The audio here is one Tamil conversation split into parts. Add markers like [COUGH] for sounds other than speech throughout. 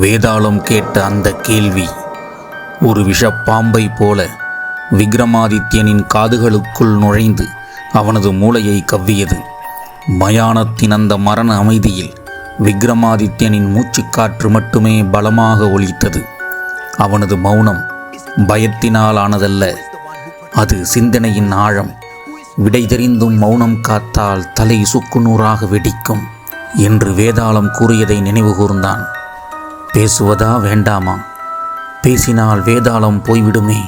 வேதாளம் கேட்ட அந்த கேள்வி ஒரு விஷப்பாம்பை போல விக்ரமாதித்யனின் காதுகளுக்குள் நுழைந்து அவனது மூளையை கவ்வியது. மயானத்தின் அந்த மரண அமைதியில் விக்ரமாதித்யனின் மூச்சுக்காற்று மட்டுமே பலமாக ஒலித்தது. அவனது மௌனம் பயத்தினால் ஆனதல்ல அது சிந்தனையின் ஆழம். விடை தெரிந்தும் மௌனம் காத்தால் தலை சுக்குநூறாக வெடிக்கும் என்று வேதாளம் கூறியதை நினைவு கூர்ந்தான். பேசுவதா வேண்டாமா? பேசினால் வேதாளம் போய்விடுமே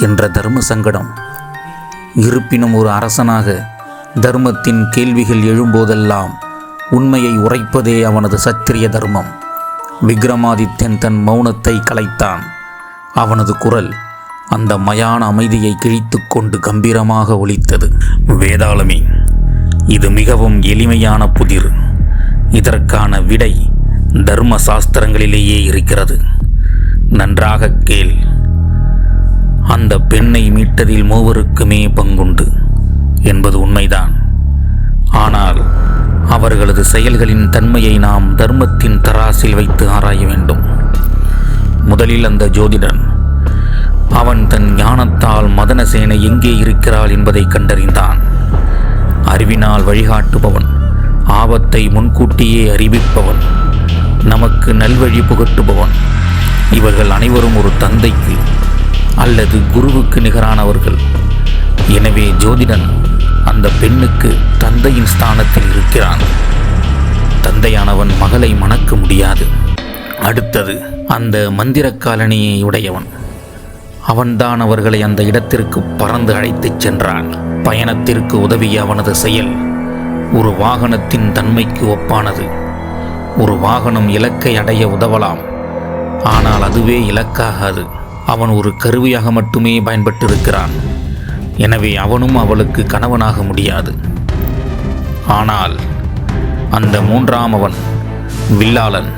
என்ற தர்ம சங்கடம். இருப்பினும் ஒரு அரசனாக தர்மத்தின் கேள்விகள் எழும்போதெல்லாம் உண்மையை உரைப்பதே அவனது சத்திரிய தர்மம். விக்ரமாதித்யன் தன் மௌனத்தை கலைத்தான். அவனது குரல் அந்த மயான அமைதியை கிழித்து கொண்டு கம்பீரமாக ஒலித்தது. வேதாளமி இது மிகவும் எளிமையான புதிர். இதற்கான விடை தர்ம சாஸ்திரங்களிலேயே இருக்கிறது. நன்றாக கேள். அந்த பெண்ணை மீட்டதில் மூவருக்குமே பங்குண்டு என்பது உண்மைதான். ஆனால் அவர்களது செயல்களின் தன்மையை நாம் தர்மத்தின் தராசில் வைத்து ஆராய வேண்டும். முதலில் அந்த ஜோதிடன் அவன் தன் ஞானத்தால் மதனசேனை எங்கே இருக்கிறாள் என்பதை கண்டறிந்தான். அறிவினால் வழிகாட்டுபவன் ஆபத்தை முன்கூட்டியே அறிவிப்பவன். நமக்கு நல்வழி புகட்டுபவன். இவர்கள் அனைவரும் ஒரு தந்தைக்கு அல்லது குருவுக்கு நிகரானவர்கள். எனவே ஜோதிடன் அந்த பெண்ணுக்கு தந்தையின் ஸ்தானத்தில் இருக்கிறான். தந்தையானவன் மகளை மணக்க முடியாது. அடுத்தது அந்த மந்திர காலனியை உடையவன். அவன்தான் அவர்களை அந்த இடத்திற்கு பறந்து அழைத்துச் சென்றான். பயணத்திற்கு உதவிய அவனது செயல் ஒரு வாகனத்தின் தன்மைக்கு ஒப்பானது. ஒரு வாகனம் இலக்கை அடைய உதவலாம். ஆனால் அதுவே இலக்காகாது. அவன் ஒரு கருவியாக மட்டுமே பயன்பட்டிருக்கிறான். எனவே அவனும் அவளுக்கு கணவனாக முடியாது. ஆனால் அந்த மூன்றாம் அவன் வில்லாளன்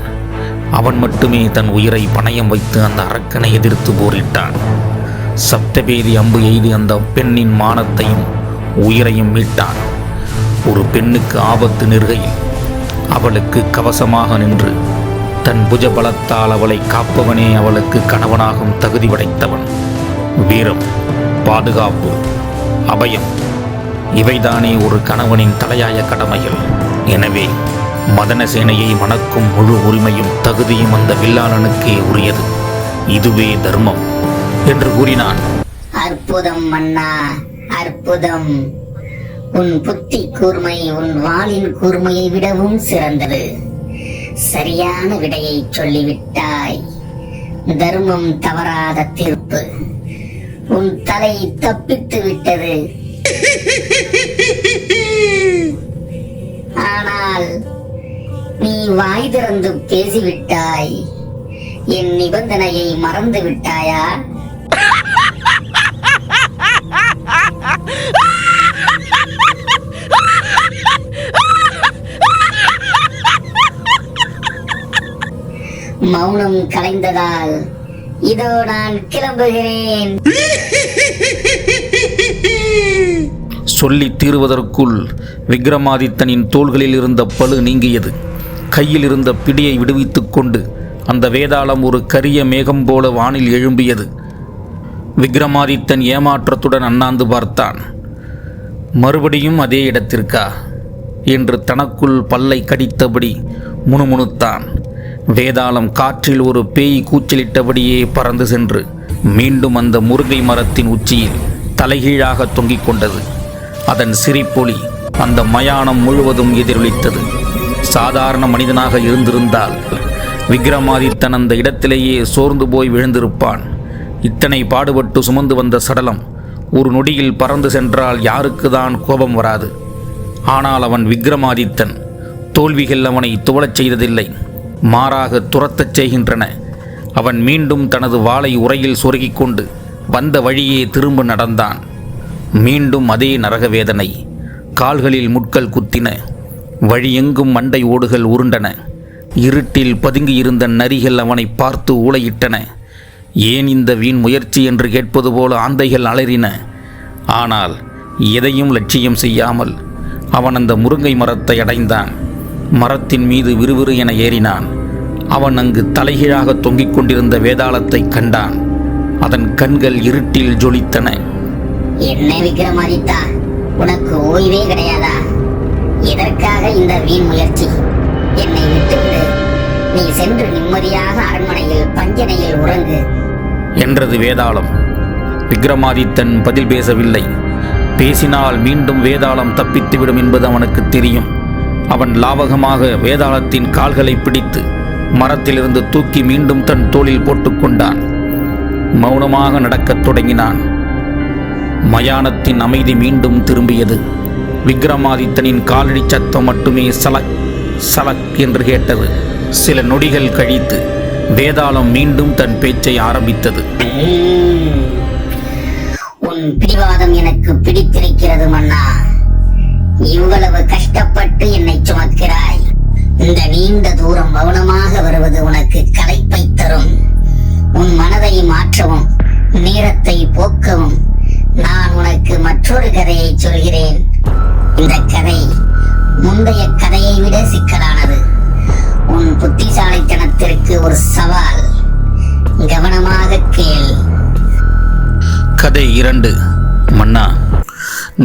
அவன் மட்டுமே தன் உயிரை பணயம் வைத்து அந்த அரக்கனை எதிர்த்து போரிட்டான். சப்தபேதி அம்பு எய்து அந்த பெண்ணின் மானத்தையும் உயிரையும் மீட்டான். ஒரு பெண்ணுக்கு ஆபத்து நிறுகையில் அவளுக்கு கவசமாக நின்று தன் புஜ பலத்தால் அவளை காப்பவனே அவளுக்கு கணவனாகும் தகுதி படைத்தவன். வீரம் பாதுகாப்பு அபயம் இவைதானே ஒரு கணவனின் தலையாய கடமைகள். எனவே மதனசேனையை மணக்கும் முழு உரிமையும் தகுதியும் அந்த வில்லாளனுக்கே உரியது. இதுவே தர்மம் என்று கூறினான். அற்புதம் மன்னா அற்புதம். உன் புத்தி கூர்மை உன் வாளின் கூர்மையை விடவும் சிறந்தது. சரியான விடையை சொல்லிவிட்டாய். தர்மம் தவறாத தீர்ப்பு. உன் தலை தப்பித்து விட்டது. ஆனால் நீ வாய் திறந்து பேசிவிட்டாய். என் நிபந்தனையை மறந்து விட்டாயா? மௌனம் கலைந்ததால் இதோ நான் கிளம்புகிறேன். சொல்லி தீருவதற்குள் விக்ரமாதித்தனின் தோள்களில் இருந்த பழு நீங்கியது. கையில் இருந்த பிடியை விடுவித்துக் கொண்டு அந்த வேதாளம் ஒரு கரிய மேகம் போல வானில் எழும்பியது. விக்ரமாதித்தன் ஏமாற்றத்துடன் அண்ணாந்து பார்த்தான். மறுபடியும் அதே இடத்திற்கா? என்று தனக்குள் பல்லை கடித்தபடி முணுமுணுத்தான். வேதாளம் காற்றில் ஒரு பேய் கூச்சலிட்டபடியே பறந்து சென்று மீண்டும் அந்த முருங்கை மரத்தின் உச்சியில் தலைகீழாக தொங்கிக் கொண்டது. அதன் சிரிப்பொலி அந்த மயானம் முழுவதும் எதிரொலித்தது. சாதாரண மனிதனாக இருந்திருந்தால் விக்ரமாதித்தன் அந்த இடத்திலேயே சோர்ந்து போய் விழுந்திருப்பான். இத்தனை பாடுபட்டு சுமந்து வந்த சடலம் ஒரு நொடியில் பறந்து சென்றால் யாருக்கு தான் கோபம் வராது. ஆனால் அவன் விக்ரமாதித்தன் தோல்விகள் அவனை துவளச் செய்ததில்லை. மாறாக துரத்தச் செய்கின்றன. அவன் மீண்டும் தனது வாளை உரையில் சொருகிக் கொண்டு வந்த வழியே திரும்ப நடந்தான். மீண்டும் அதே நரக வேதனை கால்களில் முட்கள் குத்தின. வழியெங்கும் மண்டை ஓடுகள் உருண்டன. இருட்டில் பதுங்கியிருந்த நரிகள் அவனை பார்த்து ஊளையிட்டன. ஏன் இந்த வீண் முயற்சி என்று கேட்பது போல ஆந்தைகள் அலறின. ஆனால் எதையும் லட்சியம் செய்யாமல் அவன் அந்த முருங்கை மரத்தை அடைந்தான். மரத்தின் மீது விறுவிறு என ஏறினான். அவன் அங்கு தலைகீழாக தொங்கிக் கொண்டிருந்த வேதாளத்தை கண்டான். அதன் கண்கள் இருட்டில் ஜொலித்தன. என்ன விக்ரமாதித்தா உனக்கு ஓய்வே கிடையாதா? எதற்காக இந்த வீண் முயற்சி? என்னை விட்டுவிடு. நீ சென்று நிம்மதியாக அரண்மனையில் பஞ்சனையில் உறங்கு. என்றது வேதாளம். விக்ரமாதித்தன் பதில் பேசவில்லை. பேசினால் மீண்டும் வேதாளம் தப்பித்துவிடும் என்பது அவனுக்கு தெரியும். அவன் லாவகமாக வேதாளத்தின் கால்களை பிடித்து மரத்திலிருந்து தூக்கி மீண்டும் தன் தோளில் போட்டுக்கொண்டான். மௌனமாக நடக்கத் தொடங்கினான். மயானத்தின் அமைதி மீண்டும் திரும்பியது. விக்ரமாதித்தனின் காலடி சத்தம் மட்டுமே சலக் சலக் என்று கேட்டது. சில நொடிகள் கழித்து வேதாளம் மீண்டும் தன் பேச்சை ஆரம்பித்தது. உன் பிடிவாதம் எனக்கு பிடித்திருக்கிறது மன்னா. இவ்வளவு கஷ்டப்பட்டு என்னை சுமக்கிறாய். இந்த நீண்ட தூரம் மௌனமாக வருவது உனக்கு களைப்பை தரும். உன் மனதை மாற்றவும் நேரத்தை போக்கவும் நான் உனக்கு மற்றொரு கதையை சொல்கிறேன். இந்த கதை முந்தைய கதையை விட சிக்கலானது. உன் புத்திசாலித்தனத்திற்கு ஒரு சவால். கவனமாக கேள். கதை இரண்டு. மன்னா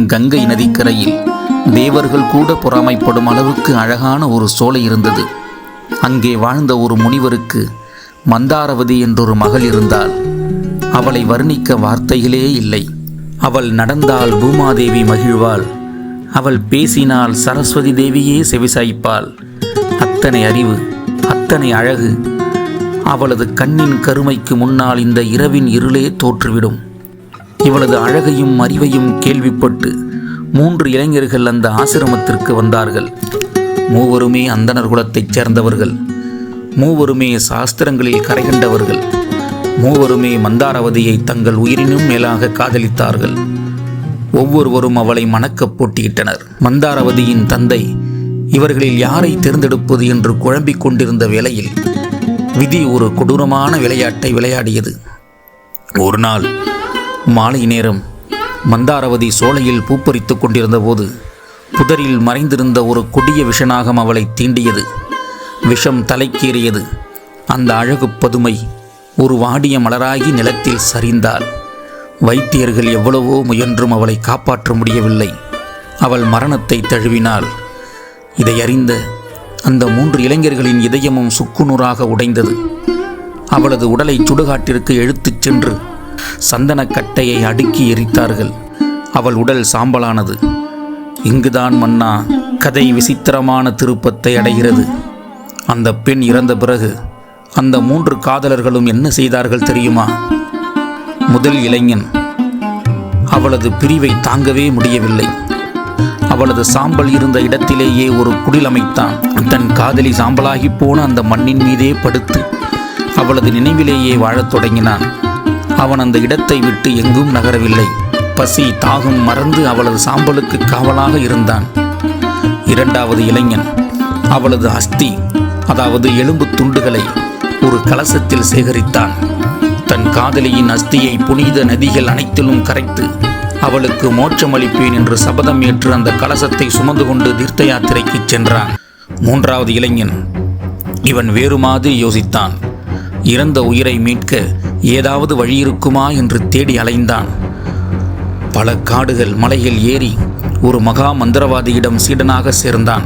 கங்கை நதிக்கரையில் தேவர்கள் கூட பொறாமைப்படும் அளவுக்கு அழகான ஒரு சோலை இருந்தது. அங்கே வாழ்ந்த ஒரு முனிவருக்கு மந்தாரவதி என்றொரு மகள் இருந்தாள். அவளை வர்ணிக்க வார்த்தைகளே இல்லை. அவள் நடந்தால் பூமாதேவி மகிழ்வாள். அவள் பேசினால் சரஸ்வதி தேவியே செவிசாய்ப்பாள். அத்தனை அறிவு அத்தனை அழகு அவளது கண்ணின் கருமைக்கு முன்னால் இந்த இரவின் இருளே தோற்றுவிடும். இவளது அழகையும் அறிவையும் கேள்விப்பட்டு மூன்று இளைஞர்கள் அந்த ஆசிரமத்திற்கு வந்தார்கள். மூவருமே அந்தணர் குலத்தைச் சேர்ந்தவர்கள். மூவருமே சாஸ்திரங்களில் கரைகண்டவர்கள் மூவருமே மந்தாரவதியை தங்கள் உயிரினும் மேலாக காதலித்தார்கள். ஒவ்வொருவரும் அவளை மணக்கப் போட்டியிட்டனர். மந்தாரவதியின் தந்தை இவர்களில் யாரை தேர்ந்தெடுப்பது என்று குழம்பிக் கொண்டிருந்த வேளையில் விதி ஒரு கொடூரமான விளையாட்டை விளையாடியது. ஒரு நாள் மாலை நேரம் மந்தாரவதி சோலையில் பூப்பறித்துக் கொண்டிருந்தபோது புதரில் மறைந்திருந்த ஒரு கொடிய விஷநாகம் அவளை தீண்டியது. விஷம் தலைக்கேறியது. அந்த அழகு பதுமை ஒரு வாடிய மலராகி நிலத்தில் சரிந்தாள். வைத்தியர்கள் எவ்வளவோ முயன்றும் அவளை காப்பாற்ற முடியவில்லை. அவள் மரணத்தை தழுவினாள். இதை அறிந்த அந்த மூன்று இளைஞர்களின் இதயமும் சுக்குநூறாக உடைந்தது. அவளது உடலை சுடுகாட்டிற்கு எழுத்துச் சென்று சந்தனக் கட்டையை அடுக்கி எரித்தார்கள். அவள் உடல் சாம்பலானது. இங்குதான் மன்னா கதை விசித்திரமான திருப்பத்தை அடைகிறது. அந்த பெண் இறந்த பிறகு அந்த மூன்று காதலர்களும் என்ன செய்தார்கள் தெரியுமா? முதல் இளைஞன். அவளது பிரிவை தாங்கவே முடியவில்லை. அவளது சாம்பல் இருந்த இடத்திலேயே ஒரு குடில் அமைத்தான். தன் காதலி சாம்பலாகி போன அந்த மண்ணின் மீதே படுத்து அவளது நினைவிலேயே வாழத் தொடங்கினான். அவன் அந்த இடத்தை விட்டு எங்கும் நகரவில்லை. பசி தாகம் மறந்து அவளது சாம்பலுக்கு காவலாக இருந்தான். இரண்டாவது இளைஞன் அவளது அஸ்தி அதாவது எலும்பு துண்டுகளை ஒரு கலசத்தில் சேகரித்தான். தன் காதலியின் அஸ்தியை புனித நதிகள் அனைத்திலும் கரைத்து அவளுக்கு மோட்சமளிப்பேன் என்று சபதம் ஏற்று அந்த கலசத்தை சுமந்து கொண்டு தீர்த்த யாத்திரைக்குச் சென்றான். மூன்றாவது இளைஞன் இவன் வேறு மாதிரி யோசித்தான். இறந்த உயிரை மீட்க ஏதாவது வழி இருக்குமா என்று தேடி அலைந்தான். பல காடுகள் மலையில் ஏறி ஒரு மகா மந்திரவாதியிடம் சீடனாக சேர்ந்தான்.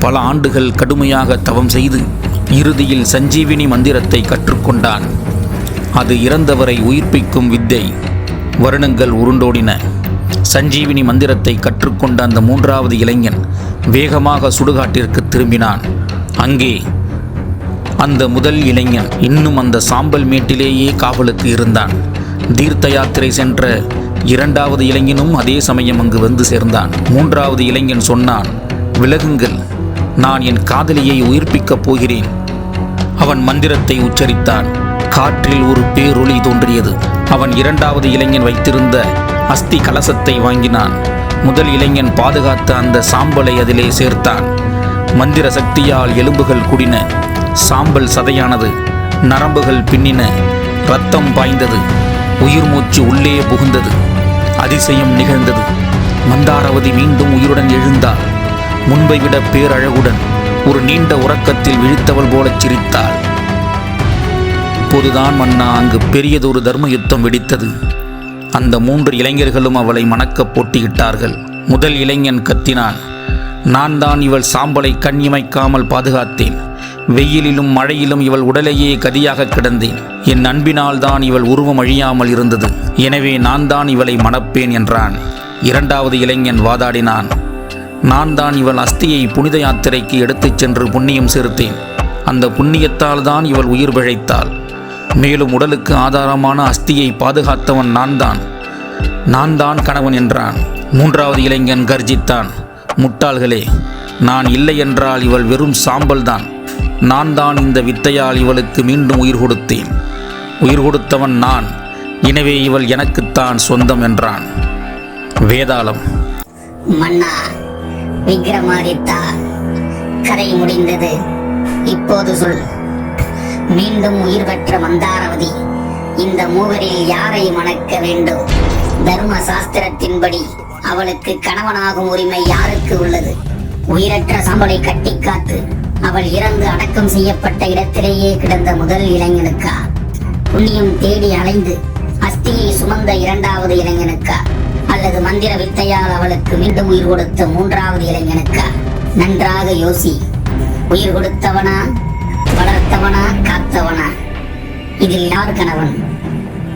பல ஆண்டுகள் கடுமையாக தவம் செய்து இறுதியில் சஞ்சீவினி மந்திரத்தை கற்றுக்கொண்டான். அது இறந்தவரை உயிர்ப்பிக்கும் வித்தை வருணங்கள் உருண்டோடின. சஞ்சீவினி மந்திரத்தை கற்றுக்கொண்ட அந்த மூன்றாவது இளைஞன் வேகமாக சுடுகாட்டிற்கு திரும்பினான். அங்கே அந்த முதல் இளைஞன் இன்னும் அந்த சாம்பல் மேட்டிலேயே காவலுக்கு இருந்தான். தீர்த்த யாத்திரை சென்ற இரண்டாவது இளைஞனும் அதே சமயம் அங்கு வந்து சேர்ந்தான். மூன்றாவது இளைஞன் சொன்னான் விலகுங்கள் நான் என் காதலியை உயிர்ப்பிக்கப் போகிறேன். அவன் மந்திரத்தை உச்சரித்தான். காற்றில் ஒரு பேரொளி தோன்றியது. அவன் இரண்டாவது இளைஞன் வைத்திருந்த அஸ்தி கலசத்தை வாங்கினான். முதல் இளைஞன் பாதுகாத்த அந்த சாம்பலை அதிலே சேர்த்தான். மந்திர சக்தியால் எலும்புகள் குடின. சாம்பல் சதையானது. நரம்புகள் பின்னின ரத்தம் பாய்ந்தது. உயிர் மூச்சு உள்ளே புகுந்தது. அதிசயம் நிகழ்ந்தது. மந்தாரவதி மீண்டும் உயிருடன் எழுந்தாள். முன்பை விட பேரழகுடன் ஒரு நீண்ட உறக்கத்தில் விழித்தவள் போலச் சிரித்தாள். அப்போதுதான் மன்னா அங்கு பெரியதொரு தர்ம யுத்தம் வெடித்தது. அந்த மூன்று இளைஞர்களும் அவளை மணக்கப் போட்டியிட்டார்கள். முதல் இளைஞன் கத்தினான். நான் தான் இவள் சாம்பலை கண் இமைக்காமல் பாதுகாத்தேன். வெயிலிலும் மழையிலும் இவள் உடலையே கதியாக கிடந்தேன். என் அன்பினால் தான் இவள் உருவம் அழியாமல் இருந்தது. எனவே நான் தான் இவளை மணப்பேன் என்றான். இரண்டாவது இளைஞன் வாதாடினான். நான் தான் இவள் அஸ்தியை புனித யாத்திரைக்கு எடுத்துச் சென்று புண்ணியம் சேர்த்தேன். அந்த புண்ணியத்தால் தான் இவள் உயிர் பிழைத்தாள். மேலும் உடலுக்கு ஆதாரமான அஸ்தியை பாதுகாத்தவன் நான் தான் நான் தான் கணவன் என்றான். மூன்றாவது இளைஞன் கர்ஜித்தான். முட்டாள்களே நான் இல்லை என்றால் இவள் வெறும் சாம்பல் தான் நான் தான் இந்த வித்தையால் இவளுக்கு மீண்டும் உயிர் கொடுத்தேன். உயிர் கொடுத்தவன் நான். எனவே இவள் எனக்குத்தான் சொந்தம் என்றான். வேதாளம். மன்னா விக்ரமாதித்தா கதை முடிந்தது. இப்போது சொல். மீண்டும் உயிர் பெற்ற மந்தாரவதி இந்த மூவரில் யாரை மணக்க வேண்டும்? தர்ம சாஸ்திரத்தின்படி அவளுக்கு கணவனாகும் உரிமை யாருக்கு உள்ளது? உயிரற்ற சாம்பலை கட்டி காத்து அவள் இறந்து அடக்கம் செய்யப்பட்ட இடத்திலேயே கிடந்த முதல் இளைஞனுக்கா? புண்ணியம் தேடி அலைந்து அஸ்தியை சுமந்த இரண்டாவது இளைஞனுக்கா? அல்லது மந்திர வித்தையால் அவளுக்கு மீண்டும் உயிர் கொடுத்த மூன்றாவது இளைஞனுக்கா? நன்றாக யோசி. உயிர் கொடுத்தவனா? வளர்த்தவனா? காத்தவனா? இதில் யார் கணவன்?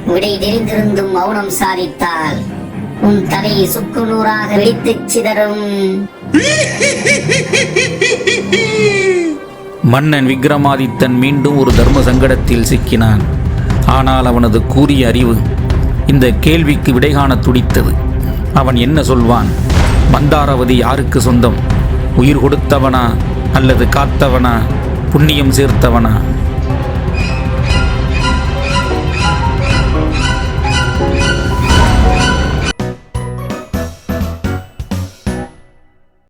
விடை தெரிந்திருந்தும் மௌனம் சாதித்தால் உன் தலை சுக்கு நூறாக வெடித்துச் சிதறும். [LAUGHS] மன்னன் விக்ரமாதித்தன் மீண்டும் ஒரு தர்ம சங்கடத்தில் சிக்கினான். ஆனால் அவனது கூறிய அறிவு இந்த கேள்விக்கு விடைகாண துடித்தது. அவன் என்ன சொல்வான்? மந்தாராவதி யாருக்கு சொந்தம்? உயிர் கொடுத்தவனா அல்லது காத்தவனா? புண்ணியம் சேர்த்தவனா?